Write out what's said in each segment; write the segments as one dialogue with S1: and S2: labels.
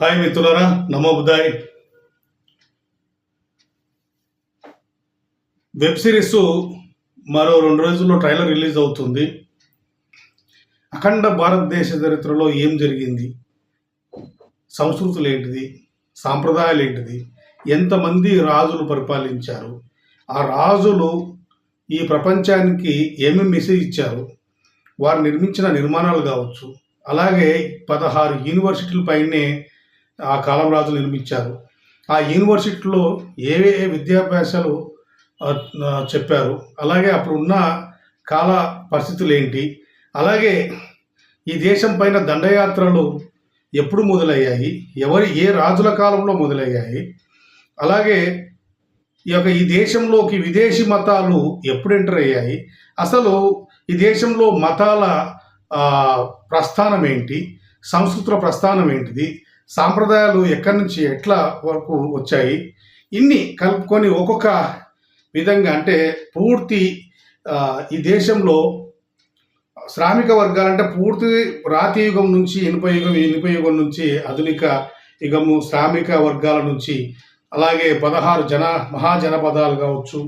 S1: Hi మిత్రులారా నమో బుధాయ్ web series మరో రెండు రోజుల్లో ట్రైలర్ రిలీజ్ అవుతుంది. అఖండ భారతదేశ చరిత్రలో ఏం జరిగింది? సంస్కృతులు ఏంటిది? సాంప్రదాయాలు ఏంటిది? ఎంతమంది రాజులు పరిపాలించారు? ఆ రాజులు ఈ ప్రపంచానికి ఏమి మెసేజ్ ఇచ్చారు? వారు నిర్మించిన నిర్మాణాలు కావచ్చు. అలాగే పదహారు యూనివర్సిటీల పైనే ఆ కాలం రాజులు నిర్మించారు. ఆ యూనివర్సిటీలో ఏవే విద్యాభ్యాసాలు చెప్పారు. అలాగే అప్పుడు ఉన్న కాల పరిస్థితులు ఏంటి? అలాగే ఈ దేశం పైన దండయాత్రలు ఎప్పుడు మొదలయ్యాయి? ఎవరి ఏ రాజుల కాలంలో మొదలయ్యాయి? అలాగే ఈ యొక్క ఈ దేశంలోకి విదేశీ మతాలు ఎప్పుడు ఎంటర్ అయ్యాయి? అసలు ఈ దేశంలో మతాల ప్రస్థానం ఏంటి? సంస్కృతుల ప్రస్థానం ఏంటిది? సాంప్రదాయాలు ఎక్కడి నుంచి ఎట్లా వరకు వచ్చాయి? ఇన్ని కలుపుకొని ఒక్కొక్క విధంగా అంటే పూర్తి ఈ దేశంలో శ్రామిక వర్గాలంటే పూర్తి రాతి యుగం నుంచి ఇనుప యుగం ఇనుప యుగం నుంచి ఆధునిక యుగము శ్రామిక వర్గాల నుంచి అలాగే పదహారు జన మహాజనపదాలు కావచ్చు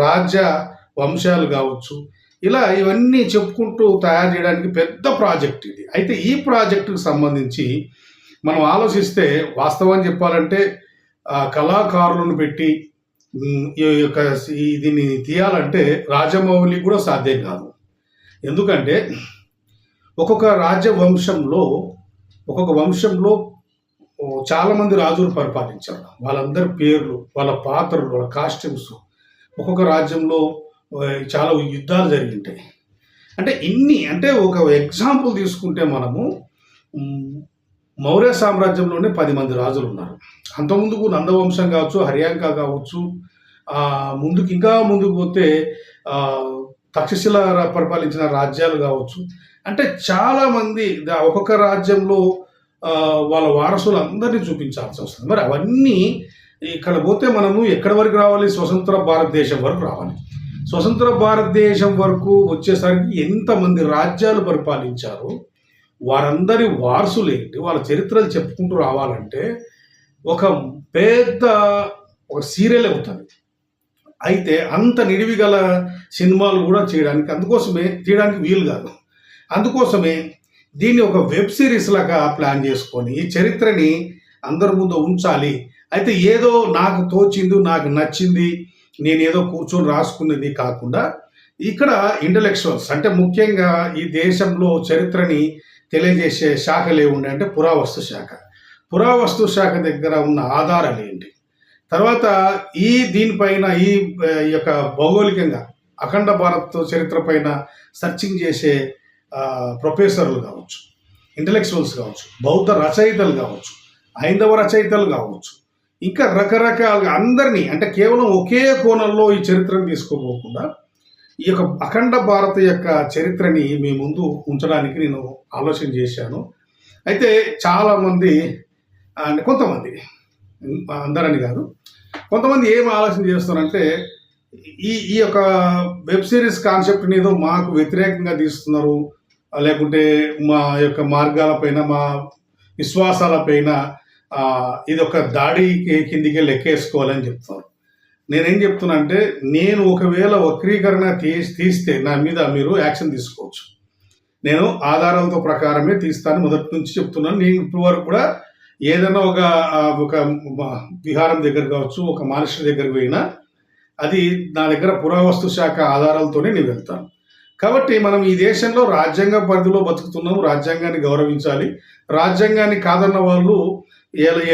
S1: రాజ్య వంశాలు కావచ్చు ఇలా ఇవన్నీ చెప్పుకుంటూ తయారు చేయడానికి పెద్ద ప్రాజెక్ట్ ఇది. అయితే ఈ ప్రాజెక్టుకు సంబంధించి మనం ఆలోచిస్తే వాస్తవం చెప్పాలంటే కళాకారులను పెట్టి ఈ యొక్క దీన్ని తీయాలంటే రాజమౌళి కూడా సాధ్యం కాదు. ఎందుకంటే ఒక్కొక్క రాజ్య వంశంలో ఒక్కొక్క వంశంలో చాలామంది రాజులు పరిపాలించారు. వాళ్ళందరి పేర్లు వాళ్ళ పాత్రలు వాళ్ళ కాస్ట్యూమ్స్ ఒక్కొక్క రాజ్యంలో చాలా యుద్ధాలు జరిగింటాయి. అంటే ఇన్ని అంటే ఒక ఎగ్జాంపుల్ తీసుకుంటే మనము మౌర్య సామ్రాజ్యంలోనే పది మంది రాజులు ఉన్నారు అంతకుముందుకు నందవంశం కావచ్చు హర్యాంక కావచ్చు ముందుకు ఇంకా ముందుకు పోతే తక్షశిల పరిపాలించిన రాజ్యాలు కావచ్చు. అంటే చాలామంది దా- ఒక్కొక్క రాజ్యంలో వాళ్ళ వారసులు అందరినీ చూపించాల్సి వస్తుంది. మరి అవన్నీ ఇక్కడ పోతే మనము ఎక్కడి వరకు రావాలి? స్వతంత్ర భారతదేశం వరకు రావాలి. స్వతంత్ర భారతదేశం వరకు వచ్చేసరికి ఎంతమంది రాజ్యాలు పరిపాలించారు? వారందరి వారసులు ఏంటి? వాళ్ళ చరిత్రలు చెప్పుకుంటూ రావాలంటే ఒక పెద్ద ఒక సీరియల్ అవుతుంది అయితే అంత నిడివి గల సినిమాలు కూడా చేయడానికి అందుకోసమే తీయడానికి వీలు కాదు. అందుకోసమే దీన్ని ఒక వెబ్ సిరీస్ లాగా ప్లాన్ చేసుకొని ఈ చరిత్రని అందరి ముందు ఉంచాలి. అయితే ఏదో నాకు తోచింది నాకు నచ్చింది నేను ఏదో కూర్చొని రాసుకునేది కాకుండా ఇక్కడ ఇంటలెక్చువల్స్ అంటే ముఖ్యంగా ఈ దేశంలో చరిత్రని తెలియజేసే శాఖలు ఏముండే అంటే పురావస్తు శాఖ. పురావస్తు శాఖ దగ్గర ఉన్న ఆధారాలు ఏంటి? తర్వాత ఈ దీనిపైన ఈ యొక్క భౌగోళికంగా అఖండ భారత్ చరిత్ర పైన సర్చింగ్ చేసే ప్రొఫెసర్లు కావచ్చు ఇంటలెక్చువల్స్ కావచ్చు బౌద్ధ రచయితలు కావచ్చు హైందవ రచయితలు కావచ్చు ఇంకా రకరకాలుగా అందరినీ అంటే కేవలం ఒకే కోణంలో ఈ చరిత్రను తీసుకోపోకుండా ఈ యొక్క అఖండ భారత యొక్క చరిత్రని మీ ముందు ఉంచడానికి నేను ఆలోచన చేశాను. అయితే చాలామంది అంటే కొంతమంది అందరని కాదు కొంతమంది ఏం ఆలోచన చేస్తున్నారంటే ఈ ఈ యొక్క వెబ్ సిరీస్ కాన్సెప్ట్ని ఏదో మాకు వ్యతిరేకంగా తీస్తున్నారు. లేకుంటే మా యొక్క మార్గాలపైన మా విశ్వాసాలపైన ఇది ఒక దాడి కిందికి లెక్కేసుకోవాలని చెప్తున్నారు. నేనేం చెప్తున్నా అంటే నేను ఒకవేళ వక్రీకరణ తీ తీస్తే నా మీద మీరు యాక్షన్ తీసుకోవచ్చు. నేను ఆధారాలతో ప్రకారమే తీస్తాను మొదటి నుంచి చెప్తున్నాను. నేను ఇప్పటి వరకు కూడా ఏదైనా ఒక ఒక విహారం దగ్గర కావచ్చు ఒక మనిషి దగ్గరికి పోయినా అది నా దగ్గర పురావస్తు శాఖ ఆధారాలతోనే నేను వెళ్తాను. కాబట్టి మనం ఈ దేశంలో రాజ్యాంగ పరిధిలో బతుకుతున్నాము. రాజ్యాంగాన్ని గౌరవించాలి. రాజ్యాంగాన్ని కాదన్న వాళ్ళు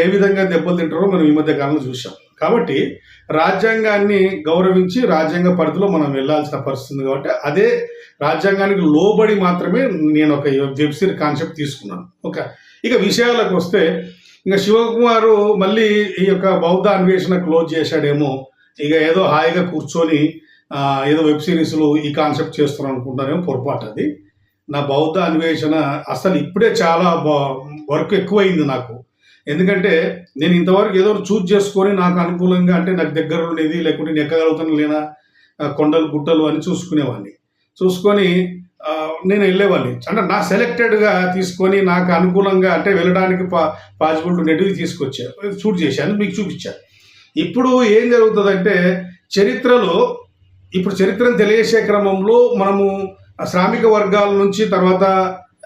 S1: ఏ విధంగా దెబ్బలు తింటారో మనం ఈ మధ్య కాలంలో చూసాం కాబట్టి రాజ్యాంగాన్ని గౌరవించి రాజ్యాంగ పరిధిలో మనం వెళ్ళాల్సిన పరిస్థితి కాబట్టి అదే రాజ్యాంగానికి లోబడి మాత్రమే నేను ఒక వెబ్ సిరీస్ కాన్సెప్ట్ తీసుకున్నాను. ఒక ఇక విషయాలకు వస్తే ఇంకా శివకుమారు మళ్ళీ ఈ యొక్క బౌద్ధ అన్వేషణ క్లోజ్ చేశాడేమో ఇక ఏదో హాయిగా కూర్చొని ఏదో వెబ్ సిరీస్లో ఈ కాన్సెప్ట్ చేస్తున్నాను అనుకుంటానేమో పొరపాటు అది. నా బౌద్ధ అన్వేషణ అసలు ఇప్పుడే చాలా వర్క్ ఎక్కువైంది నాకు. ఎందుకంటే నేను ఇంతవరకు ఏదో చూజ్ చేసుకొని నాకు అనుకూలంగా అంటే నాకు దగ్గర ఉండేది లేకుంటే నేను ఎక్కగలుగుతాను లేనా కొండలు గుట్టలు అని చూసుకునేవాడిని. చూసుకొని నేను వెళ్ళేవాడిని. అంటే నా సెలెక్టెడ్గా తీసుకొని నాకు అనుకూలంగా అంటే వెళ్ళడానికి పా పాసిబిలిటీ ఉండేటివి తీసుకొచ్చా షూట్ చేశాను మీకు చూపించాను. ఇప్పుడు ఏం జరుగుతుందంటే చరిత్రలో ఇప్పుడు చరిత్రను తెలియజేసే క్రమంలో మనము శ్రామిక వర్గాల నుంచి తర్వాత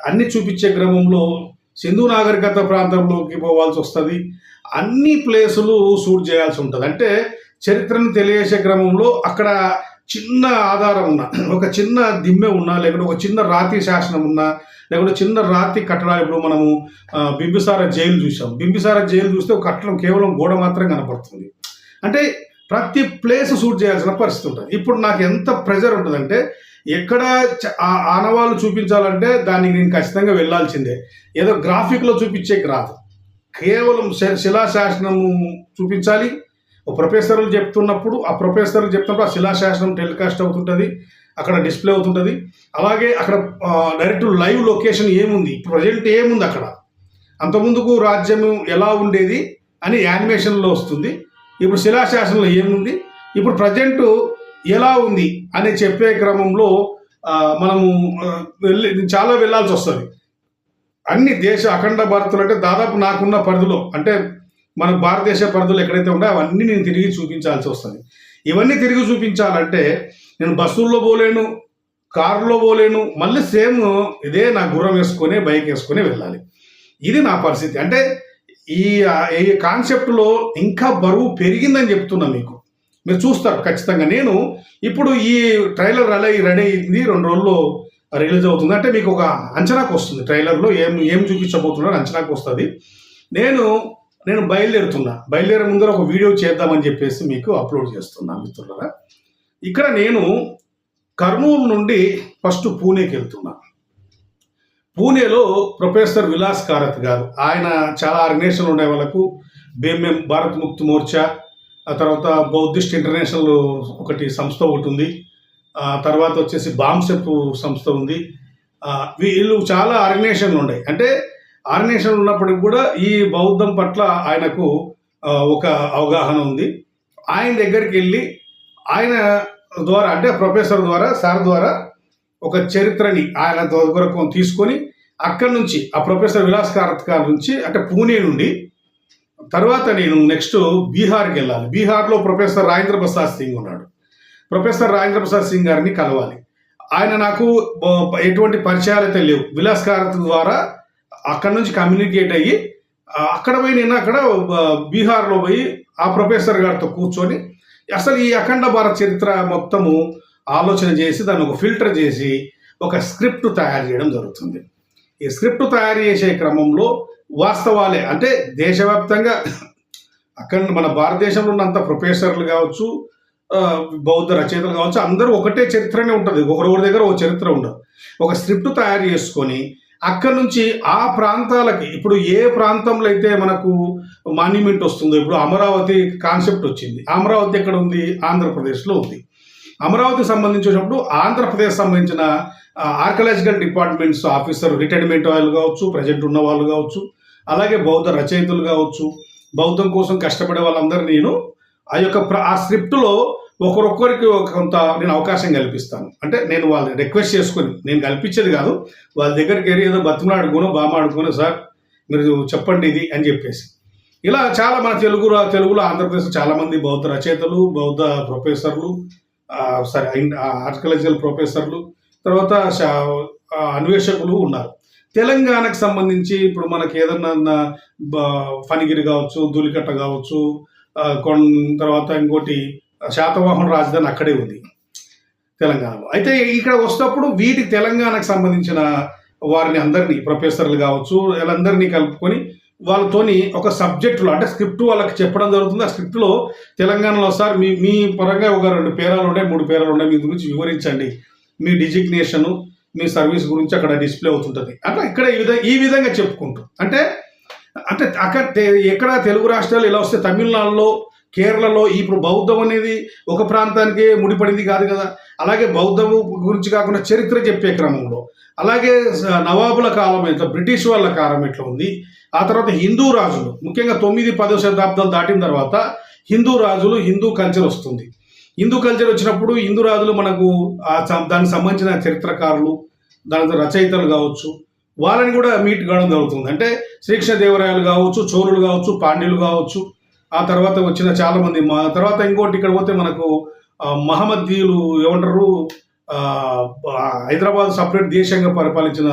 S1: అన్ని చూపించే క్రమంలో సింధు నాగరికత ప్రాంతంలోకి పోవాల్సి వస్తుంది. అన్ని ప్లేసులు షూట్ చేయాల్సి ఉంటుంది. అంటే చరిత్రను తెలియజేసే క్రమంలో అక్కడ చిన్న ఆధారం ఉన్న ఒక చిన్న దిమ్మె ఉన్నా లేకుంటే ఒక చిన్న రాతి శాసనం ఉన్నా లేకుంటే చిన్న రాతి కట్టడాలు ఇప్పుడు మనము బింబిసార జైలు చూసాం. బింబిసార జైలు చూస్తే ఒక కట్టడం కేవలం గోడ మాత్రం కనపడుతుంది. అంటే ప్రతి ప్లేస్ షూట్ చేయాల్సిన పరిస్థితి ఉంటుంది. ఇప్పుడు నాకు ఎంత ప్రెజర్ ఉంటుందంటే ఎక్కడ ఆనవాళ్ళు చూపించాలంటే దానికి నేను ఖచ్చితంగా వెళ్ళాల్సిందే. ఏదో గ్రాఫిక్లో చూపించేకి రాదు కేవలం శిలాశాసనము చూపించాలి. ప్రొఫెసర్లు చెప్తున్నప్పుడు ఆ ప్రొఫెసర్లు చెప్తున్నప్పుడు ఆ శిలాశాసనం టెలికాస్ట్ అవుతుంటుంది అక్కడ డిస్ప్లే అవుతుంటుంది. అలాగే అక్కడ డైరెక్ట్ లైవ్ లొకేషన్ ఏముంది? ప్రజెంట్ ఏముంది అక్కడ? అంతకుముందుకు రాజ్యం ఎలా ఉండేది అని యానిమేషన్లో వస్తుంది. ఇప్పుడు శిలాశాసనంలో ఏముంది? ఇప్పుడు ప్రజెంటు ఎలా ఉంది అని చెప్పే క్రమంలో మనము వెళ్ళి చాలా వెళ్ళాల్సి వస్తుంది. అన్ని దేశ అఖండ భారతులు అంటే దాదాపు నాకున్న పరిధిలో అంటే మన భారతదేశ పరిధులు ఎక్కడైతే ఉన్నాయో అవన్నీ నేను తిరిగి చూపించాల్సి వస్తుంది. ఇవన్నీ తిరిగి చూపించాలంటే నేను బస్సుల్లో పోలేను కారులో పోలేను మళ్ళీ సేమ్ ఇదే నా గుర్రం వేసుకొని బైక్ వేసుకొని వెళ్ళాలి. ఇది నా పరిస్థితి. అంటే ఈ ఈ కాన్సెప్ట్లో ఇంకా బరువు పెరిగిందని చెప్తున్నా మీకు. మీరు చూస్తారు ఖచ్చితంగా. నేను ఇప్పుడు ఈ ట్రైలర్ రెడీ రెడీ అయింది రెండు రోజుల్లో రిలీజ్ అవుతుంది. అంటే మీకు ఒక అంచనాకు వస్తుంది. ట్రైలర్లో ఏం ఏం చూపించబోతున్నారు అంచనాకు వస్తుంది. నేను నేను బయలుదేరుతున్నా. బయలుదేరే ముందర ఒక వీడియో చేద్దామని చెప్పేసి మీకు అప్లోడ్ చేస్తున్నా మిత్రులరా. ఇక్కడ నేను కర్నూలు నుండి ఫస్ట్ పూణేకి వెళ్తున్నా. పూణేలో ప్రొఫెసర్ విలాస్ కారత్ గారు ఆయన చాలా ఆర్గనైజేషన్లు ఉండే వాళ్ళకు బేమెం భారత్ ముక్తి మోర్చా ఆ తర్వాత బౌద్ధిస్ట్ ఇంటర్నేషనల్ ఒకటి సంస్థ ఒకటి ఉంది ఆ తర్వాత వచ్చేసి బాంసెప్ సంస్థ ఉంది. వీళ్ళు చాలా ఆర్గనైజేషన్లు ఉన్నాయి. అంటే ఆర్గనైజేషన్ ఉన్నప్పటికి కూడా ఈ బౌద్ధం పట్ల ఆయనకు ఒక అవగాహన ఉంది. ఆయన దగ్గరికి వెళ్ళి ఆయన ద్వారా అంటే ప్రొఫెసర్ ద్వారా సార్ ద్వారా ఒక చరిత్రని ఆయన దగ్గర తీసుకొని అక్కడి నుంచి ఆ ప్రొఫెసర్ విలాస్ కారత్కార్ నుంచి అంటే పూణే నుండి తర్వాత నేను నెక్స్ట్ బీహార్కి వెళ్ళాలి. బీహార్లో ప్రొఫెసర్ రాజేంద్ర ప్రసాద్ సింగ్ ఉన్నాడు. ప్రొఫెసర్ రాజేంద్ర ప్రసాద్ సింగ్ గారిని కలవాలి. ఆయన నాకు ఎటువంటి పరిచయాలు అయితే లేవు. విలాస్కారత ద్వారా అక్కడ నుంచి కమ్యూనికేట్ అయ్యి అక్కడ పోయి నేను అక్కడ బీహార్లో పోయి ఆ ప్రొఫెసర్ గారితో కూర్చొని అసలు ఈ అఖండ భారత చరిత్ర మొత్తము ఆలోచన చేసి దాన్ని ఒక ఫిల్టర్ చేసి ఒక స్క్రిప్ట్ తయారు చేయడం జరుగుతుంది. ఈ స్క్రిప్ట్ తయారు చేసే క్రమంలో వాస్తవాలే. అంటే దేశవ్యాప్తంగా అక్కడ మన భారతదేశంలో ఉన్నంత ప్రొఫెసర్లు కావచ్చు బౌద్ధ రచయితలు కావచ్చు అందరూ ఒకటే చరిత్రనే ఉంటుంది. ఒకరి దగ్గర ఒక చరిత్ర ఉండదు. ఒక స్క్రిప్ట్ తయారు చేసుకొని అక్కడ నుంచి ఆ ప్రాంతాలకి ఇప్పుడు ఏ ప్రాంతంలో అయితే మనకు మాన్యుమెంట్ వస్తుందో ఇప్పుడు అమరావతి కాన్సెప్ట్ వచ్చింది. అమరావతి ఎక్కడ ఉంది? ఆంధ్రప్రదేశ్లో ఉంది. అమరావతి సంబంధించినప్పుడు ఆంధ్రప్రదేశ్ సంబంధించిన ఆర్కలాజికల్ డిపార్ట్మెంట్స్ ఆఫీసర్ రిటైర్మెంట్ వాళ్ళు కావచ్చు ప్రజెంట్ ఉన్న వాళ్ళు కావచ్చు అలాగే బౌద్ధ రచయితలు కావచ్చు బౌద్ధం కోసం కష్టపడే వాళ్ళందరూ నేను ఆ యొక్క ప్ర- ఆ స్క్రిప్ట్లో ఒకరొక్కరికి ఒక కొంత నేను అవకాశం కల్పిస్తాను. అంటే నేను వాళ్ళని రిక్వెస్ట్ చేసుకొని నేను కల్పించేది కాదు వాళ్ళ దగ్గరికి వెళ్ళి ఏదో బతుమాడుకోనో బామాడుకోనో సార్ మీరు చెప్పండి ఇది అని చెప్పేసి. ఇలా చాలా మన తెలుగు తెలుగులో ఆంధ్రప్రదేశ్ చాలా మంది బౌద్ధ రచయితలు బౌద్ధ ప్రొఫెసర్లు సారీ సరే ప్రొఫెసర్లు తర్వాత అన్వేషకులు ఉన్నారు. తెలంగాణకు సంబంధించి ఇప్పుడు మనకి ఏదన్నా నా- ఫణిగిరి కావచ్చు దులికట్ట కావచ్చు కొన్ తర్వాత ఇంకోటి శాతవాహన రాజధాని అక్కడే ఉంది తెలంగాణలో. అయితే ఇక్కడ వస్తున్నప్పుడు వీటి తెలంగాణకు సంబంధించిన వారిని అందరినీ ప్రొఫెసర్లు కావచ్చు వీళ్ళందరినీ కలుపుకొని వాళ్ళతోని ఒక సబ్జెక్టులో అంటే స్క్రిప్ట్ వాళ్ళకి చెప్పడం జరుగుతుంది. ఆ స్క్రిప్ట్లో తెలంగాణలో సార్ మీ మీ పరంగా ఒక రెండు పేరాలు ఉన్నాయి మూడు పేరాలు ఉన్నాయి మీ గురించి వివరించండి. మీ డిజిగ్నేషను మీ సర్వీస్ గురించి అక్కడ డిస్ప్లే అవుతుంటుంది. అట్లా ఇక్కడ ఈ విధంగా ఈ విధంగా చెప్పుకుంటూ. అంటే అంటే అక్కడ ఎక్కడ తెలుగు రాష్ట్రాలు ఇలా వస్తే తమిళనాడులో కేరళలో ఇప్పుడు బౌద్ధం అనేది ఒక ప్రాంతానికి ముడిపడింది కాదు కదా. అలాగే బౌద్ధము గురించి కాకుండా చరిత్ర చెప్పే క్రమంలో. అలాగే నవాబుల కాలం ఎట్లా బ్రిటిష్ వాళ్ళ కాలం ఎట్లా ఉంది. ఆ తర్వాత హిందూ రాజులు ముఖ్యంగా తొమ్మిది పదో శతాబ్దాలు దాటిన తర్వాత హిందూ రాజులు హిందూ కల్చర్ వస్తుంది. హిందూ కల్చర్ వచ్చినప్పుడు హిందూ రాజులు మనకు దానికి సంబంధించిన చరిత్రకారులు దాని రచయితలు కావచ్చు వాళ్ళని కూడా మీట్ కావడం జరుగుతుంది. అంటే శ్రీకృష్ణదేవరాయలు కావచ్చు చోరులు కావచ్చు పాండ్యులు కావచ్చు ఆ తర్వాత వచ్చిన చాలామంది మా తర్వాత ఇంకోటి ఇక్కడ పోతే మనకు మహమ్మదీయులు ఏమంటారు హైదరాబాద్ సపరేట్ దేశంగా పరిపాలించిన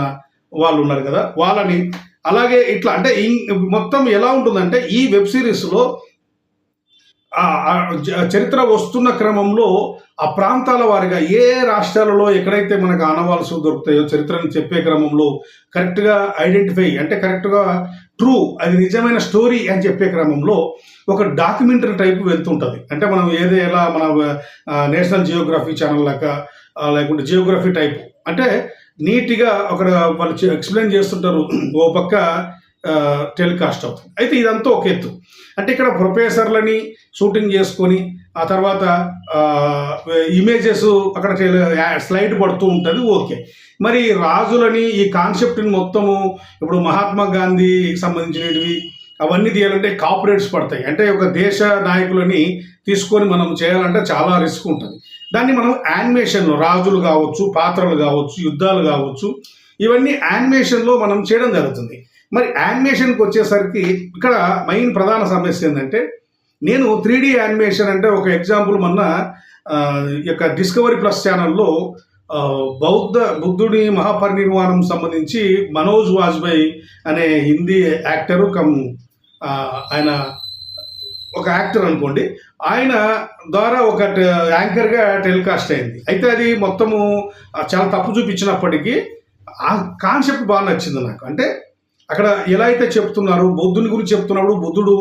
S1: వాళ్ళు ఉన్నారు కదా వాళ్ళని అలాగే ఇట్లా అంటే మొత్తం ఎలా ఉంటుందంటే ఈ వెబ్ సిరీస్లో చరిత్ర వస్తున్న క్రమంలో ఆ ప్రాంతాల వారిగా ఏ రాష్ట్రాలలో ఎక్కడైతే మనకు ఆనవాల్సి దొరుకుతాయో చరిత్రను చెప్పే క్రమంలో కరెక్ట్గా ఐడెంటిఫై అంటే కరెక్ట్గా ట్రూ అది నిజమైన స్టోరీ అని చెప్పే క్రమంలో ఒక డాక్యుమెంటరీ టైప్ వెళ్తుంటుంది. అంటే మనం ఏదో ఎలా మన నేషనల్ జియోగ్రఫీ ఛానల్ లాగా లేకుంటే జియోగ్రఫీ టైప్. అంటే నీట్గా అక్కడ వాళ్ళు ఎక్స్ప్లెయిన్ చేస్తుంటారు. ఓ పక్క టెలికాస్ట్ అవుతుంది. అయితే ఇదంతా ఒక ఎత్తు. అంటే ఇక్కడ ప్రొఫెసర్లని షూటింగ్ చేసుకొని ఆ తర్వాత ఇమేజెస్ అక్కడ స్లైడ్ పడుతూ ఉంటుంది ఓకే. మరి రాజులని ఈ కాన్సెప్ట్ని మొత్తము ఇప్పుడు మహాత్మా గాంధీకి సంబంధించినవి అవన్నీ తీయాలంటే కాపరేట్స్ పడతాయి. అంటే ఒక దేశ నాయకులని తీసుకొని మనం చేయాలంటే చాలా రిస్క్ ఉంటుంది. దాన్ని మనం యానిమేషన్లో రాజులు కావచ్చు పాత్రలు కావచ్చు యుద్ధాలు కావచ్చు ఇవన్నీ యానిమేషన్లో మనం చేయడం జరుగుతుంది. మరి యానిమేషన్కి వచ్చేసరికి ఇక్కడ మెయిన్ ప్రధాన సమస్య ఏంటంటే నేను త్రీ డి యానిమేషన్ అంటే ఒక ఎగ్జాంపుల్ మొన్న యొక్క డిస్కవరీ ప్లస్ ఛానల్లో బౌద్ధ బుద్ధుడి మహాపరినిర్వాణం సంబంధించి మనోజ్ వాజ్పేయి అనే హిందీ యాక్టరు కమ్ ఆయన ఒక యాక్టర్ అనుకోండి ఆయన ద్వారా ఒక యాంకర్గా టెలికాస్ట్ అయింది. అయితే అది మొత్తము చాలా తప్పు చూపించినప్పటికీ ఆ కాన్సెప్ట్ బాగా నచ్చింది నాకు. అంటే అక్కడ ఎలా అయితే చెప్తున్నారు బుద్ధుని గురించి చెప్తున్నప్పుడు బుద్ధుడు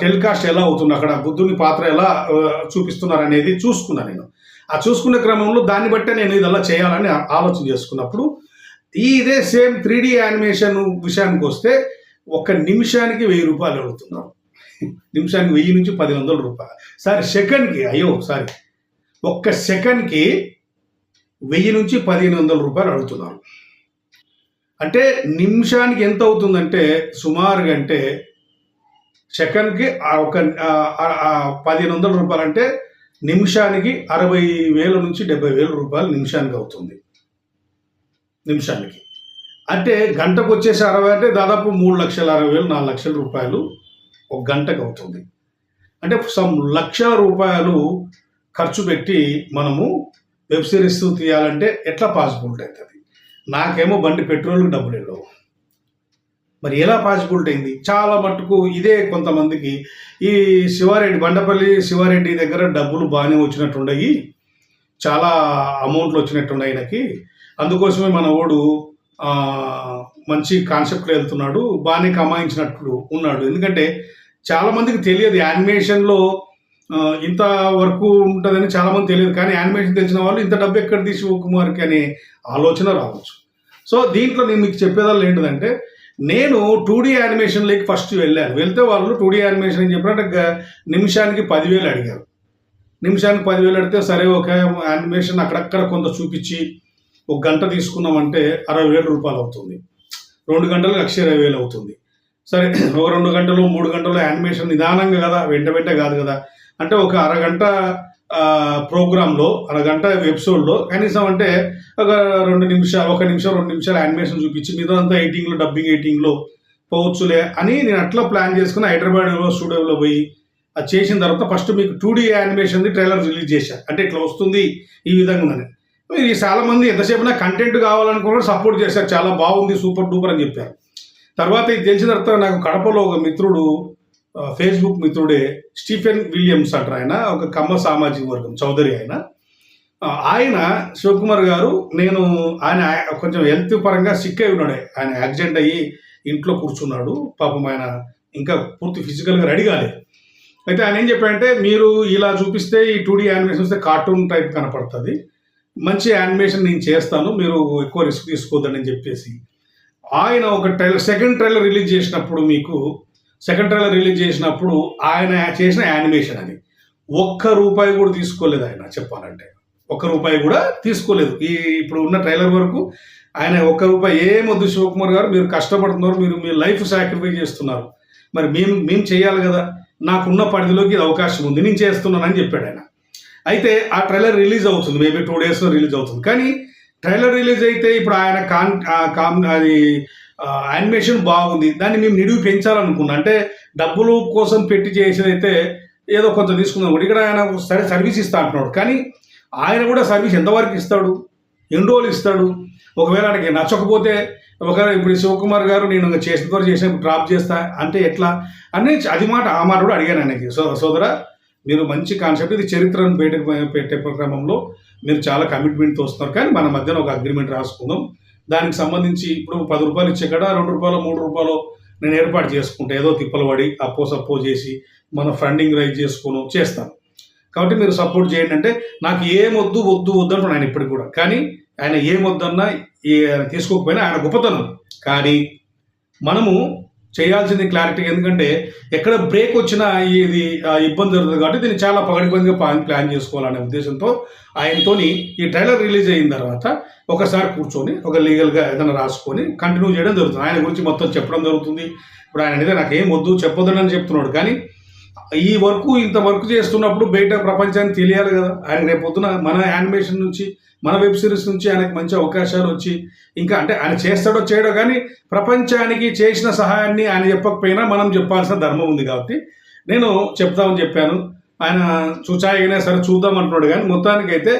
S1: టెలికాస్ట్ ఎలా అవుతుంది అక్కడ? బుద్ధుని పాత్ర ఎలా చూపిస్తున్నారు అనేది చూసుకున్నాను నేను. ఆ చూసుకునే క్రమంలో దాన్ని బట్టే నేను ఇదల్లా చేయాలని ఆలోచన చేసుకున్నప్పుడు ఈ ఇదే సేమ్ త్రీ డి యానిమేషన్ విషయానికి వస్తే ఒక నిమిషానికి వెయ్యి రూపాయలు అడుగుతున్నారు నిమిషానికి వెయ్యి నుంచి పది వందల రూపాయలు. సారీ సెకండ్కి అయ్యో సారీ ఒక్క సెకండ్కి వెయ్యి నుంచి పదిహేను వందల రూపాయలు అడుగుతున్నారు అంటే నిమిషానికి ఎంత అవుతుందంటే సుమారుగా అంటే సెకండ్కి ఒక పదిహేను వందల రూపాయలు అంటే నిమిషానికి అరవై వేల నుంచి డెబ్బై వేల రూపాయలు నిమిషానికి అవుతుంది. నిమిషానికి. అంటే గంటకు వచ్చేసి అరవై అంటే దాదాపు మూడు లక్షల అరవై వేలు నాలుగు లక్షల రూపాయలు ఒక గంటకు అవుతుంది. అంటే సమ్ లక్షల రూపాయలు ఖర్చు పెట్టి మనము వెబ్ సిరీస్ తీయాలంటే ఎట్లా పాసిబిలిటీ అవుతుంది? నాకేమో బండి పెట్రోల్కి డబ్బులు వెళ్ళవు మరి ఎలా పాసిబిలిటీ అయింది? చాలా మట్టుకు ఇదే కొంతమందికి ఈ శివారెడ్డి బండపల్లి శివారెడ్డి దగ్గర డబ్బులు బాగానే వచ్చినట్టున్నాయి చాలా అమౌంట్లు వచ్చినట్టున్నాయి ఆయనకి అందుకోసమే మన ఓడు మంచి కాన్సెప్ట్లో వెళ్తున్నాడు బాగానే కమాయించినట్టు ఉన్నాడు. ఎందుకంటే చాలామందికి తెలియదు యానిమేషన్లో ఇంత వరకు ఉంటుందని చాలామంది తెలియదు. కానీ యానిమేషన్ తెలిసిన వాళ్ళు ఇంత డబ్బు ఎక్కడ తీసి కుమార్కి అనే ఆలోచన రావచ్చు. సో దీంట్లో నేను మీకు చెప్పేదాళ్ళు ఏంటిదంటే నేను టూ డీ యానిమేషన్లోకి ఫస్ట్ వెళ్ళాను. వెళ్తే వాళ్ళు టూ డీ యానిమేషన్ అని చెప్పినట్టు నిమిషానికి పదివేలు అడిగారు. నిమిషానికి పదివేలు అడిగితే సరే ఒక యానిమేషన్ అక్కడక్కడ కొంత చూపించి ఒక గంట తీసుకున్నామంటే అరవై వేల రూపాయలు అవుతుంది. రెండు గంటలు లక్ష ఇరవై వేలు అవుతుంది. సరే ఒక రెండు గంటలు మూడు గంటలు యానిమేషన్ నిదానంగా కదా వెంట వెంట కాదు కదా. అంటే ఒక అరగంట ప్రోగ్రాంలో అరగంట ఎపిసోడ్లో కనీసం అంటే ఒక రెండు నిమిషాలు ఒక నిమిషం రెండు నిమిషాలు యానిమేషన్ చూపించి మీద ఎయిటింగ్లో డబ్బింగ్ ఎయిటింగ్లో పోవచ్చులే అని నేను అట్లా ప్లాన్ చేసుకుని హైదరాబాద్లో స్టూడియోలో పోయి అది చేసిన తర్వాత ఫస్ట్ మీకు టూ డీ యానిమేషన్ది ట్రైలర్ రిలీజ్ చేశాను అంటే ఇట్లా వస్తుంది ఈ విధంగా ఉందని మీరు చాలామంది చాలా మంది ఎంతసేపు నా కంటెంట్ కావాలనుకున్న సపోర్ట్ చేశారు చాలా బాగుంది సూపర్ డూపర్ అని చెప్పారు. తర్వాత ఇది తెలిసిన తర్వాత నాకు కడపలో ఒక మిత్రుడు ఫేస్బుక్ మిత్రుడే స్టీఫెన్ విలియమ్స్ అంటారు ఆయన ఒక కమ్మ సామాజిక వర్గం చౌదరి ఆయన. ఆయన శివకుమార్ గారు నేను ఆయన కొంచెం హెల్త్ పరంగా సిక్ అయి ఉన్నాడు. ఆయన యాక్సిడెంట్ అయ్యి ఇంట్లో కూర్చున్నాడు. పాపం ఆయన ఇంకా పూర్తి ఫిజికల్గా రెడీ కాలేదు. అయితే ఆయన ఏం చెప్పాడంటే మీరు ఇలా చూపిస్తే ఈ టూ డీ యానిమేషన్ వస్తే కార్టూన్ టైప్ కనపడుతుంది. మంచి యానిమేషన్ నేను చేస్తాను. మీరు ఎక్కువ రిస్క్ తీసుకోవద్దని చెప్పేసి. ఆయన ఒక ట్రైలర్ సెకండ్ ట్రైలర్ రిలీజ్ చేసినప్పుడు మీకు సెకండ్ ట్రైలర్ రిలీజ్ చేసినప్పుడు ఆయన చేసిన యానిమేషన్ అది. ఒక్క రూపాయి కూడా తీసుకోలేదు ఆయన చెప్పాలంటే. ఒక్క రూపాయి కూడా తీసుకోలేదు. ఈ ఇప్పుడు ఉన్న ట్రైలర్ వరకు ఆయన ఒక్క రూపాయి ఏమొద్దు శివకుమార్ గారు మీరు కష్టపడుతున్నారు మీరు మీ లైఫ్ సాక్రిఫైస్ చేస్తున్నారు. మరి మేము మేము చేయాలి కదా. నాకున్న పరిధిలోకి ఇది అవకాశం ఉంది. నేను చేస్తున్నానని చెప్పాడు ఆయన. అయితే ఆ ట్రైలర్ రిలీజ్ అవుతుంది. మేబీ టూ డేస్లో రిలీజ్ అవుతుంది. కానీ ట్రైలర్ రిలీజ్ అయితే ఇప్పుడు ఆయన కాన్ కామ్ అది యానిమేషన్ బాగుంది. దాన్ని మేము నిడివి పెంచాలనుకున్నాం. అంటే డబ్బులు కోసం పెట్టి చేసేదైతే ఏదో కొంత తీసుకుందాం కూడా ఇక్కడ ఆయన సరే సర్వీస్ ఇస్తా అంటున్నాడు. కానీ ఆయన కూడా సర్వీస్ ఎంతవరకు ఇస్తాడు? ఎన్ని రోజులు ఇస్తాడు? ఒకవేళ ఆయనకి నచ్చకపోతే ఒకవేళ ఇప్పుడు శివకుమార్ గారు నేను ఇంకా చేసిన ద్వారా చేసిన డ్రాప్ చేస్తా అంటే ఎట్లా? అని అది మాట ఆ మాట కూడా అడిగాను ఆయనకి. సో సోదర మీరు మంచి కాన్సెప్ట్ ఇది చరిత్రను బయటకు పెట్టే క్రమంలో మీరు చాలా కమిట్మెంట్తో వస్తున్నారు. కానీ మన మధ్యన ఒక అగ్రిమెంట్ రాసుకుందాం. దానికి సంబంధించి ఇప్పుడు పది రూపాయలు ఇచ్చే కాడ రెండు రూపాయలు మూడు రూపాయలు నేను ఏర్పాటు చేసుకుంటా. ఏదో తిప్పలు పడి అప్పో సప్పో చేసి మన ఫండింగ్ రైజ్ చేసుకుని చేస్తాను కాబట్టి మీరు సపోర్ట్ చేయండి అంటే నాకు ఏం వద్దు వద్దు వద్దు అంటున్నాను ఆయన ఇప్పటికి కూడా. కానీ ఆయన ఏం వద్దన్నా ఏ- ఆయన తీసుకోకపోయినా ఆయన గొప్పతనం. కానీ మనము చేయాల్సింది క్లారిటీ ఎందుకంటే ఎక్కడ బ్రేక్ వచ్చినా ఇది ఆ, ఇబ్బంది జరుగుతుంది కాబట్టి దీన్ని చాలా పగడిబందిగా ప్లాన్ ప్లాన్ చేసుకోవాలనే ఉద్దేశంతో ఆయనతోని ఈ ట్రైలర్ రిలీజ్ అయిన తర్వాత ఒకసారి కూర్చొని ఒక లీగల్గా ఏదైనా రాసుకొని కంటిన్యూ చేయడం జరుగుతుంది. ఆయన గురించి మొత్తం చెప్పడం జరుగుతుంది. ఇప్పుడు ఆయన అనేది నాకేం వద్దు చెప్పొద్దని చెప్తున్నాడు. కానీ ఈ వర్క్ ఇంత వర్క్ చేస్తున్నప్పుడు బయట ప్రపంచానికి తెలియాలి కదా. ఆయన రేపు పొద్దున మన యానిమేషన్ నుంచి మన వెబ్ సిరీస్ నుంచి ఆయనకు మంచి అవకాశాలు వచ్చి ఇంకా అంటే ఆయన చేస్తాడో చేయడో కానీ ప్రపంచానికి చేసిన సహాయాన్ని ఆయన చెప్పకపోయినా మనం చెప్పాల్సిన ధర్మం ఉంది కాబట్టి నేను చెప్తామని చెప్పాను. ఆయన చూచాయిగానే సరే చూద్దాం అంటున్నాడు కానీ మొత్తానికి అయితే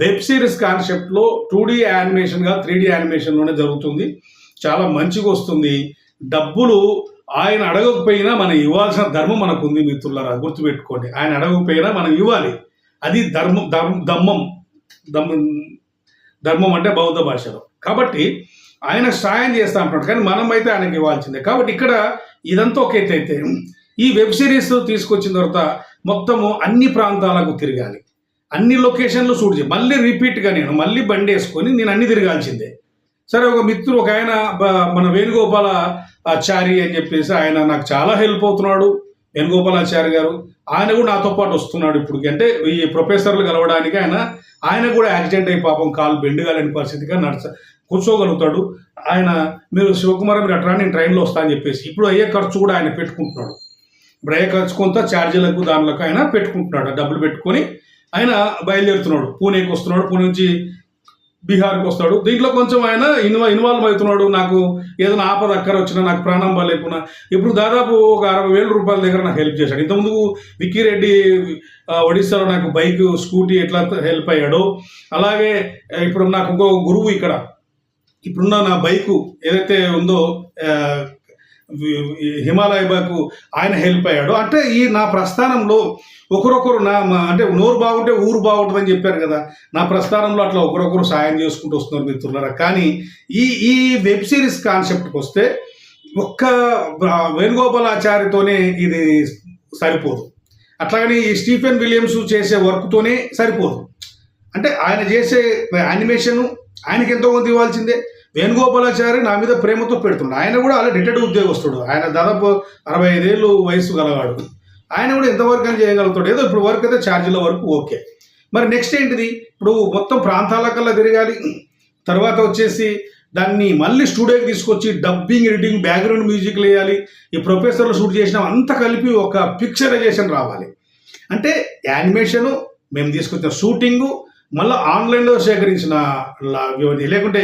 S1: వెబ్ సిరీస్ కాన్సెప్ట్లో టూ డీ యానిమేషన్గా త్రీ డీ యానిమేషన్లోనే జరుగుతుంది. చాలా మంచిగా వస్తుంది. డబ్బులు ఆయన అడగకపోయినా మనం ఇవ్వాల్సిన ధర్మం మనకు ఉంది మిత్రులారా గుర్తుపెట్టుకోండి. ఆయన అడగకపోయినా మనం ఇవ్వాలి. అది ధర్మం ధర్మం దమ్మం దమ్మం ధర్మం అంటే బౌద్ధ భాషలో. కాబట్టి ఆయన సాయం చేస్తా అంటున్నాడు. కానీ మనం అయితే ఆయనకి ఇవ్వాల్సిందే. కాబట్టి ఇక్కడ ఇదంతా ఒక అయితే ఈ వెబ్ సిరీస్ తీసుకొచ్చిన తర్వాత మొత్తము అన్ని ప్రాంతాలకు తిరగాలి. అన్ని లొకేషన్లు షూట్ చేయాలి. మళ్ళీ రిపీట్గా నేను మళ్ళీ బండి వేసుకొని నేను అన్ని తిరగాల్సిందే. సరే ఒక మిత్రుడు ఒక ఆయన మన వేణుగోపాల ఆచారి అని చెప్పేసి ఆయన నాకు చాలా హెల్ప్ అవుతున్నాడు వేణుగోపాలాచారి గారు. ఆయన కూడా నాతో పాటు వస్తున్నాడు ఇప్పుడు అంటే ఈ ప్రొఫెసర్లు కలవడానికి ఆయన ఆయన కూడా యాక్సిడెంట్ అయ్యి పాపం కాలు బెండు కాలేని పరిస్థితిగా నడచ కూర్చోగలుగుతాడు. ఆయన మీరు శివకుమార్ మీరు అట్లా నేను ట్రైన్లో వస్తా అని చెప్పేసి. ఇప్పుడు అయ్యే ఖర్చు కూడా ఆయన పెట్టుకుంటున్నాడు. ఇప్పుడు అయ్యే ఖర్చు కొంత ఛార్జీలకు దానిలకు ఆయన పెట్టుకుంటున్నాడు. ఆ డబ్బులు పెట్టుకొని ఆయన బయలుదేరుతున్నాడు. పూణేకి వస్తున్నాడు. పూణే నుంచి బీహార్కి వస్తాడు. దీంట్లో కొంచెం ఆయన ఇన్వా ఇన్వాల్వ్ అవుతున్నాడు. నాకు ఏదైనా ఆపద అక్కర వచ్చినా నాకు ప్రాణం బాగాలేకున్నా ఇప్పుడు దాదాపు ఒక అరవై వేల రూపాయల దగ్గర నాకు హెల్ప్ చేశాడు. ఇంతకుముందు విక్కీరెడ్డి ఆ, ఒడిస్సాలో నాకు బైక్ స్కూటీ ఎట్లా హెల్ప్ అయ్యాడో అలాగే ఇప్పుడు నాకు ఇంకో గురువు ఇక్కడ. ఇప్పుడున్న నా బైకు ఏదైతే ఉందో హిమాలయకు ఈ హిమాలయ ఆయన హెల్ప్ అయ్యాడు. అంటే ఈ నా ప్రస్థానంలో ఒకరొకరు నా మా- అంటే నోరు బాగుంటే ఊరు బాగుంటుందని చెప్పారు కదా. నా ప్రస్థానంలో అట్లా ఒకరొకరు సాయం చేసుకుంటూ వస్తున్నారు మిత్రులారా. కానీ ఈ ఈ వెబ్ సిరీస్ కాన్సెప్ట్కి వస్తే ఒక్క వేణుగోపాలాచార్యతోనే వేణుగోపాలాచారితోనే ఇది సరిపోదు. అట్లాగని ఈ స్టీఫెన్ విలియమ్స్ చేసే వర్క్తోనే సరిపోదు. అంటే ఆయన చేసే యానిమేషన్ ఆయనకి ఎంతో కొంత ఇవ్వాల్సిందే. వేణుగోపాలాచారి నా మీద ప్రేమతో పెడుతున్నాడు ఆయన కూడా అలా రిటైర్డ్ ఉద్యోగస్తుడు. ఆయన దాదాపు అరవై ఐదేళ్ళు వయసు గలవాడు. ఆయన కూడా ఎంతవరకు అని చేయగలుగుతాడు? ఏదో ఇప్పుడు వర్క్ అయితే ఛార్జీల వరకు ఓకే. మరి నెక్స్ట్ ఏంటిది? ఇప్పుడు మొత్తం ప్రాంతాలకల్లా తిరగాలి. తర్వాత వచ్చేసి దాన్ని మళ్ళీ స్టూడియోకి తీసుకొచ్చి డబ్బింగ్ ఎడిటింగ్ బ్యాక్గ్రౌండ్ మ్యూజిక్ వేయాలి. ఈ ప్రొఫెసర్లు షూట్ చేసిన అంతా కలిపి ఒక పిక్చరైజేషన్ రావాలి. అంటే యానిమేషను మేము తీసుకొచ్చిన షూటింగు మళ్ళీ ఆన్లైన్లో సేకరించిన వ్యవధి లేకుంటే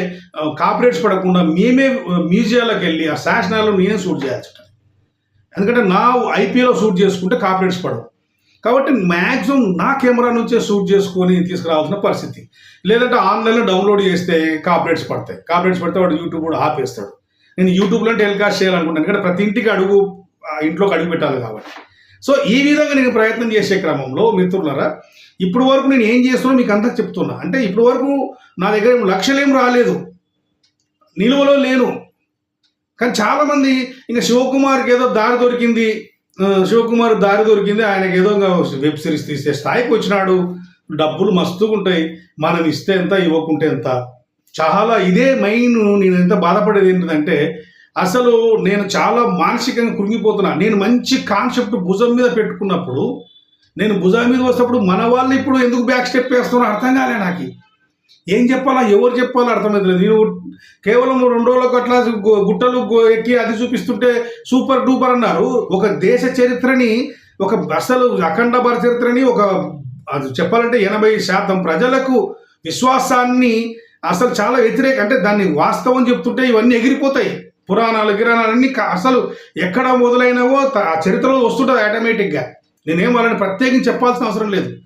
S1: కాపరేట్స్ పడకుండా మేమే మ్యూజియాలకు వెళ్ళి ఆ శాసనాలు నేనే షూట్ చేయాల్సి ఉంటుంది. ఎందుకంటే నా ఐపీలో షూట్ చేసుకుంటే కాపరేట్స్ పడవు. కాబట్టి మ్యాక్సిమం నా కెమెరా నుంచే షూట్ చేసుకొని తీసుకురావాల్సిన పరిస్థితి. లేదంటే ఆన్లైన్లో డౌన్లోడ్ చేస్తే కాపరేట్స్ పడతాయి. కాపరేట్స్ పడితే వాడు యూట్యూబ్ కూడా ఆపేస్తాడు. నేను యూట్యూబ్లో టెలికాస్ట్ చేయాలనుకుంటాను. ఎందుకంటే ప్రతి ఇంటికి అడుగు ఇంట్లోకి అడుగు పెట్టాలి కాబట్టి. సో ఈ విధంగా నేను ప్రయత్నం చేసే క్రమంలో మిత్రులరా ఇప్పుడు వరకు నేను ఏం చేస్తున్నా మీకు అంతా చెప్తున్నా. అంటే ఇప్పుడు వరకు నా దగ్గర ఏం లక్షలేం రాలేదు. నిలువలో లేను. కానీ చాలామంది ఇంకా శివకుమార్కి ఏదో దారి దొరికింది. శివకుమార్ దారి దొరికింది. ఆయనకి ఏదో వెబ్ సిరీస్ తీసే స్థాయికి వచ్చినాడు. డబ్బులు మస్తుగా ఉంటాయి. మనం ఇస్తే ఎంత ఇవ్వకుంటే ఎంత? చాలా ఇదే మెయిన్ నేను ఎంత బాధపడేది ఏంటంటే అసలు నేను చాలా మానసికంగా కృంగిపోతున్నా. నేను మంచి కాన్సెప్ట్ భుజం మీద పెట్టుకున్నప్పుడు నేను భుజం మీద వస్తేప్పుడు మన వాళ్ళు ఇప్పుడు ఎందుకు బ్యాక్ స్టెప్ వేస్తున్నారో అర్థం కాలే నాకు. ఏం చెప్పాలా? ఎవరు చెప్పాలో అర్థమవుతుంది నేను కేవలం రెండు రోజులకు అట్లా గు- గుట్టలు ఎక్కి అది చూపిస్తుంటే సూపర్ డూపర్ అన్నారు. ఒక దేశ చరిత్రని ఒక అసలు అఖండ భారత చరిత్రని ఒక అది చెప్పాలంటే ఎనభై శాతం ప్రజలకు విశ్వాసాన్ని అసలు చాలా వ్యతిరేక. అంటే దాన్ని వాస్తవం చెప్తుంటే ఇవన్నీ ఎగిరిపోతాయి. పురాణాలు గిరాణాలు అసలు ఎక్కడ మొదలైనవో ఆ చరిత్రలో వస్తుంటుంది ఆటోమేటిక్గా నేనేం వాళ్ళని ప్రత్యేకించి చెప్పాల్సిన అవసరం లేదు.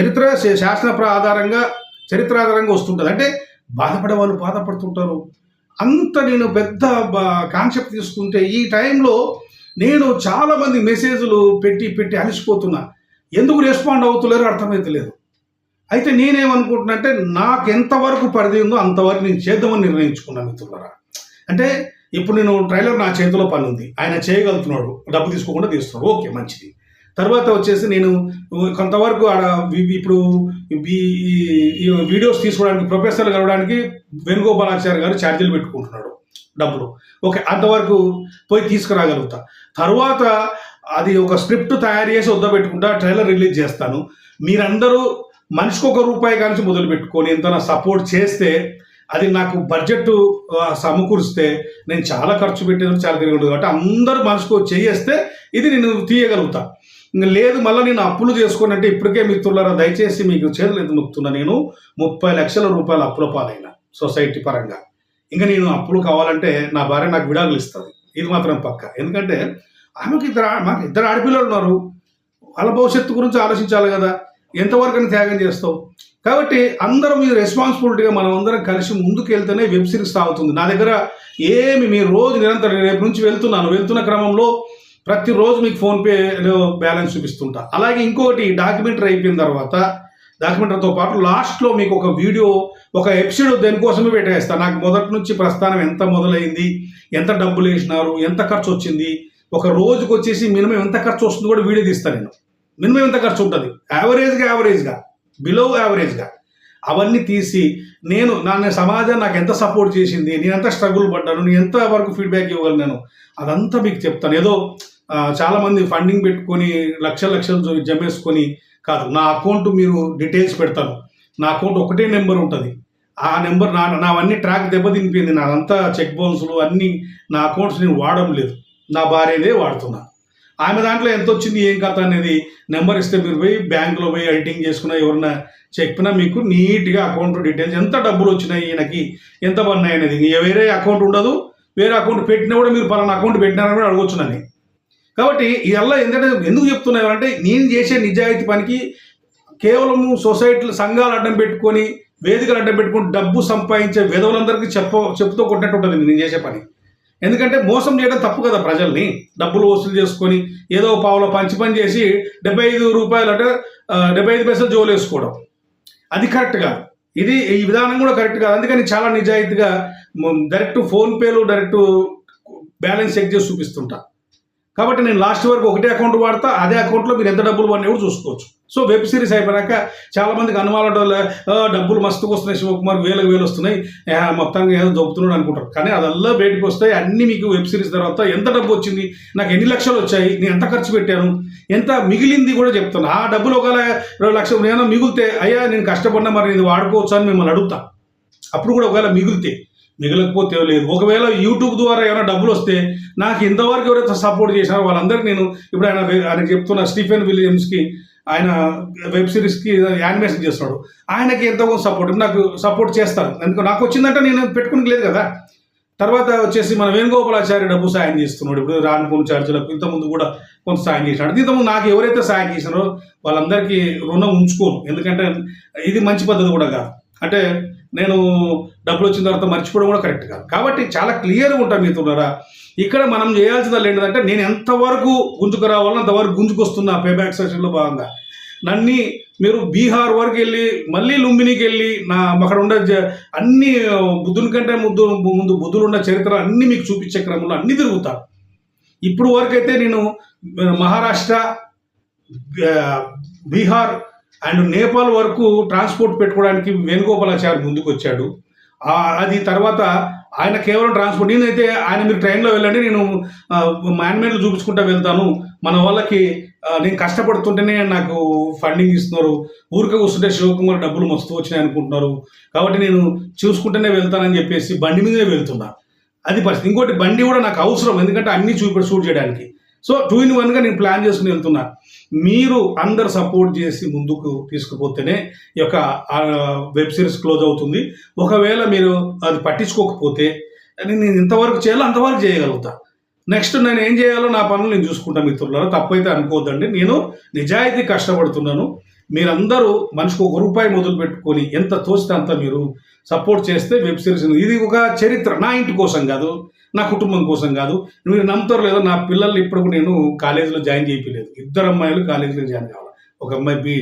S1: చరిత్ర శాసన ఆధారంగా చరిత్ర ఆధారంగా వస్తుంటుంది. అంటే బాధపడే వాళ్ళు బాధపడుతుంటారు. అంత నేను పెద్ద కాన్సెప్ట్ తీసుకుంటే ఈ టైంలో నేను చాలామంది మెసేజ్లు పెట్టి పెట్టి అలసిపోతున్నా. ఎందుకు రెస్పాండ్ అవుతలేరో అర్థమైతలేదు అయితే నేనేమనుకుంటున్నా అంటే నాకు ఎంతవరకు పరిధి ఉందో అంతవరకు నేను చేద్దామని నిర్ణయించుకున్నాను మిత్రులరా. అంటే ఇప్పుడు నేను ట్రైలర్ నా చేతిలో పని ఉంది ఆయన చేయగలుగుతున్నాడు. డబ్బు తీసుకోకుండా తీస్తున్నాడు. ఓకే మంచిది. తర్వాత వచ్చేసి నేను కొంతవరకు ఆడ ఇప్పుడు ఈ ఈ వీడియోస్ తీసుకోవడానికి ప్రొఫెసర్లు కలవడానికి వేణుగోపాలాచార్య గారు ఛార్జీలు పెట్టుకుంటున్నాడు డబ్బులు. ఓకే అంతవరకు పోయి తీసుకురాగలుగుతా. తర్వాత అది ఒక స్క్రిప్ట్ తయారు చేసి వద్ద పెట్టుకుంటా ట్రైలర్ రిలీజ్ చేస్తాను. మీరందరూ మనిషికి ఒక రూపాయి కానీ మొదలు పెట్టుకొని ఎంత సపోర్ట్ చేస్తే అది నాకు బడ్జెట్ సమకూరిస్తే నేను చాలా ఖర్చు పెట్టేది చాలా తిరగదు కాబట్టి అందరూ మనసుకు చేయేస్తే ఇది నేను తీయగలుగుతా. లేదు మళ్ళీ నేను అప్పులు చేసుకొని అంటే ఇప్పటికే మిత్రులారా దయచేసి మీకు చేతులు ఎందుకు నొక్కుతున్నా నేను? ముప్పై లక్షల రూపాయల అప్పుల పాలైన సొసైటీ పరంగా. ఇంకా నేను అప్పులు కావాలంటే నా భార్య నాకు విడాకులు ఇస్తుంది. ఇది మాత్రం పక్క. ఎందుకంటే ఆమెకి ఇద్దరు మాకు ఇద్దరు ఆడపిల్లలు ఉన్నారు. వాళ్ళ భవిష్యత్తు గురించి ఆలోచించాలి కదా. ఎంతవరకు అని త్యాగం చేస్తావు. కాబట్టి అందరం ఈ రెస్పాన్సిబిలిటీగా మనం అందరం కలిసి ముందుకు వెళ్తేనే వెబ్ సిరీస్ సాగుతుంది. నా దగ్గర ఏమి మీ రోజు నిరంతరం రేపు నుంచి వెళ్తున్నాను. వెళ్తున్న క్రమంలో ప్రతిరోజు మీకు ఫోన్పేలో బ్యాలెన్స్ చూపిస్తుంటా. అలాగే ఇంకోటి డాక్యుమెంటరీ అయిపోయిన తర్వాత డాక్యుమెంటరీతో పాటు లాస్ట్లో మీకు ఒక వీడియో ఒక ఎపిసోడ్ దేనికోసమే పెట్టేస్తాను నాకు మొదటి నుంచి ప్రస్థానం ఎంత మొదలైంది ఎంత డబ్బులు వేసినారు ఎంత ఖర్చు వచ్చింది ఒక రోజుకు వచ్చేసి మినిమం ఎంత ఖర్చు వస్తుందో కూడా వీడియో తీస్తాను నేను. మినిమం ఎంత ఖర్చు ఉంటుంది యావరేజ్గా యావరేజ్గా బిలో యావరేజ్గా అవన్నీ తీసి నేను నా సమాజం నాకు ఎంత సపోర్ట్ చేసింది నేను ఎంత స్ట్రగుల్ పడ్డాను నేను ఎంత వరకు ఫీడ్బ్యాక్ ఇవ్వగలను అదంతా మీకు చెప్తాను. ఏదో చాలామంది ఫండింగ్ పెట్టుకొని లక్షల లక్షలు జమేసుకొని కాదు నా అకౌంట్ మీరు డీటెయిల్స్ పెడతాను. నా అకౌంట్ ఒకటే నెంబర్ ఉంటుంది. ఆ నెంబర్ నా నావన్నీ ట్రాక్ దెబ్బతినిపోయింది. నాదంతా చెక్ బౌన్స్లు అన్నీ నా అకౌంట్స్ నేను వాడడం లేదు. నా భార్యదే వాడుతున్నా. ఆమె దాంట్లో ఎంత వచ్చింది ఏం కథ అనేది నెంబర్ ఇస్తే మీరు పోయి బ్యాంకులో పోయి ఎడిటింగ్ చేసుకున్నా ఎవరన్నా చెప్పినా మీకు నీట్గా అకౌంట్ డీటెయిల్స్ ఎంత డబ్బులు వచ్చినాయి ఈయనకి ఎంత పడినాయి అనేది. వేరే అకౌంట్ ఉండదు వేరే అకౌంట్ పెట్టినా కూడా మీరు పలానా అకౌంట్ పెట్టినారని కూడా అడగొచ్చు కాబట్టి ఇదల్లా ఎందుకంటే ఎందుకు చెప్తున్నారు అంటే నేను చేసే నిజాయితీ పనికి కేవలం సొసైటీలు సంఘాలు అడ్డం పెట్టుకొని వేదికలు అడ్డం పెట్టుకుని డబ్బు సంపాదించే విధవులందరికీ చెప్ప చెప్తూ కొట్టినట్టు ఉంటుంది నేను చేసే పని. ఎందుకంటే మోసం చేయడం తప్పు కదా ప్రజల్ని. డబ్బులు వసూలు చేసుకొని ఏదో పావులో పంచి పని చేసి డెబ్బై ఐదు రూపాయలు అంటే డెబ్బై ఐదు పైసలు జోలు వేసుకోవడం. అది కరెక్ట్ కాదు. ఇది ఈ విధానం కూడా కరెక్ట్ కాదు. అందుకని చాలా నిజాయితీగా డైరెక్ట్ ఫోన్పేలో డైరెక్ట్ బ్యాలెన్స్ చెక్ చేసి చూపిస్తుంటా. కాబట్టి నేను లాస్ట్ వరకు ఒకటే అకౌంట్ వాడతా అదే అకౌంట్లో మీరు ఎంత డబ్బులు పడినా కూడా చూసుకోవచ్చు. సో వెబ్ సిరీస్ అయిపోయాక చాలా మందికి అనుమానం డబ్బులు మస్తుకు వస్తున్నాయి శివకుమార్ వేలకు వేలు వస్తున్నాయి. మొత్తంగా ఏదో దొబ్బుతున్నాడు అనుకుంటారు. కానీ అదల్లా బయటకు వస్తాయి అన్ని మీకు వెబ్ సిరీస్ తర్వాత ఎంత డబ్బు వచ్చింది నాకు ఎన్ని లక్షలు వచ్చాయి నేను ఎంత ఖర్చు పెట్టాను ఎంత మిగిలింది కూడా చెప్తాను ఆ డబ్బులు ఒకవేళ రెండు లక్షలు నేను మిగిలితే అయ్యా నేను కష్టపడినా మరి ఇది వాడుకోవచ్చు అని మిమ్మల్ని అడుగుతా. అప్పుడు కూడా ఒకవేళ మిగిలితే మిగలకపోతే లేదు. ఒకవేళ యూట్యూబ్ ద్వారా ఏమైనా డబ్బులు వస్తే నాకు ఇంతవరకు ఎవరైతే సపోర్ట్ చేశారో వాళ్ళందరికీ నేను ఇప్పుడు ఆయన ఆయన చెప్తున్న స్టీఫెన్ విలియమ్స్కి ఆయన వెబ్ సిరీస్కి యానిమేషన్ చేస్తున్నాడు. ఆయనకి ఎంతో సపోర్ట్. నాకు సపోర్ట్ చేస్తారు. ఎందుకు? నాకు వచ్చిందంటే నేను పెట్టుకుని లేదు కదా. తర్వాత వచ్చేసి మన వేణుగోపాలాచార్య డబ్బు సాయం చేస్తున్నాడు. ఇప్పుడు రానుకోని చార్జీలకు ఇంతకుముందు కూడా కొంత సాయం చేసినాడు ఇంతకుముందు నాకు ఎవరైతే సాయం చేసినారో వాళ్ళందరికీ రుణం ఉంచుకోను. ఎందుకంటే ఇది మంచి పద్ధతి కూడా కాదు. అంటే నేను డబ్బులు వచ్చిన తర్వాత మర్చిపోవడం కూడా కరెక్ట్ కాదు. కాబట్టి చాలా క్లియర్గా ఉంటాం మీతున్నారా ఇక్కడ మనం చేయాల్సింది ఏంటంటే నేను ఎంతవరకు గుంజుకు రావాలో అంతవరకు గుంజుకొస్తున్నా పేబ్యాక్ సెషన్లో భాగంగా. నన్ని మీరు బీహార్ వరకు వెళ్ళి మళ్ళీ లుంబినికి వెళ్ళి నా అక్కడ ఉండే జ- అన్ని బుద్ధుని కంటే ముద్దు ముందు బుద్ధులు ఉన్న చరిత్ర అన్ని మీకు చూపించే క్రమంలో అన్ని తిరుగుతారు. ఇప్పుడు వరకు అయితే నేను మహారాష్ట్ర బీహార్ అండ్ నేపాల్ వరకు ట్రాన్స్పోర్ట్ పెట్టుకోవడానికి వేణుగోపాలాచారి ముందుకు వచ్చాడు అది తర్వాత ఆయన కేవలం ట్రాన్స్పోర్ట్. నేనైతే ఆయన మీరు ట్రైన్లో వెళ్ళండి నేను మ్యాన్మేడ్లు చూపించుకుంటా వెళ్తాను. మన వాళ్ళకి నేను కష్టపడుతుంటేనే నాకు ఫండింగ్ ఇస్తున్నారు. ఊరికే కూర్చుంటే శివకుమార్ డబ్బులు మస్తు వచ్చినాయి అనుకుంటున్నారు. కాబట్టి నేను చూసుకుంటూనే వెళ్తానని చెప్పేసి బండి మీదే వెళ్తున్నా. అది పరిస్థితి. ఇంకోటి బండి కూడా నాకు అవసరం. ఎందుకంటే అన్నీ చూపి షూట్ చేయడానికి. సో టూ ఇన్ వన్గా నేను ప్లాన్ చేసుకుని వెళ్తున్నా. మీరు అందరు సపోర్ట్ చేసి ముందుకు తీసుకుపోతేనే ఈ యొక్క వెబ్ సిరీస్ క్లోజ్ అవుతుంది. ఒకవేళ మీరు అది పట్టించుకోకపోతే నేను ఇంతవరకు చేయాలో అంతవరకు చేయగలుగుతా. నెక్స్ట్ నేను ఏం చేయాలో నా పనులు నేను చూసుకుంటా మిత్రులారా. తప్పైతే అనుకోవద్దండి. నేను నిజాయితీ కష్టపడుతున్నాను. మీరందరూ మనిషికి ఒక రూపాయి మొదలు పెట్టుకొని ఎంత తోస్తే అంత మీరు సపోర్ట్ చేస్తే వెబ్ సిరీస్ ఇది ఒక చరిత్ర. నా ఇంటి కోసం కాదు. నా కుటుంబం కోసం కాదు. మీరు నమ్ముతారు లేదో నా పిల్లల్ని ఇప్పుడు నేను కాలేజీలో జాయిన్ చేయలేదు ఇద్దరు అమ్మాయిలు కాలేజీలో జాయిన్ కావాలి. ఒక అమ్మాయి బి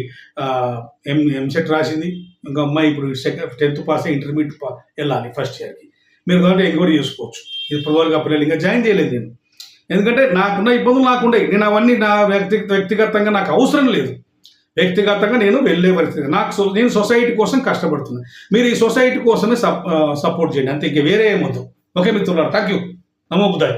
S1: ఎం ఎంసెట్ రాసింది. ఇంకో అమ్మాయి ఇప్పుడు సెకండ్ టెన్త్ పాస్ అయ్యి ఇంటర్మీడియట్ పా వెళ్ళాలి ఫస్ట్ ఇయర్కి. మీరు కాబట్టి ఎంక్వైరీ చేసుకోవచ్చు. ఇప్పుడు వరకు ఆ పిల్లలు ఇంకా జాయిన్ చేయలేదు నేను. ఎందుకంటే నాకున్న ఇబ్బందులు నాకుండే నేను అవన్నీ నా వ్యక్తి వ్యక్తిగతంగా నాకు అవసరం లేదు. వ్యక్తిగతంగా నేను వెళ్ళే పరిస్థితి. నాకు నేను సొసైటీ కోసం కష్టపడుతున్నాను మీరు ఈ సొసైటీ కోసమే సప్ సపోర్ట్ చేయండి. అంతే ఇంక వేరే ఏమొద్దు ఓకే మిత్రులారా థ్యాంక్ యూ నమో బుద్ధాయ్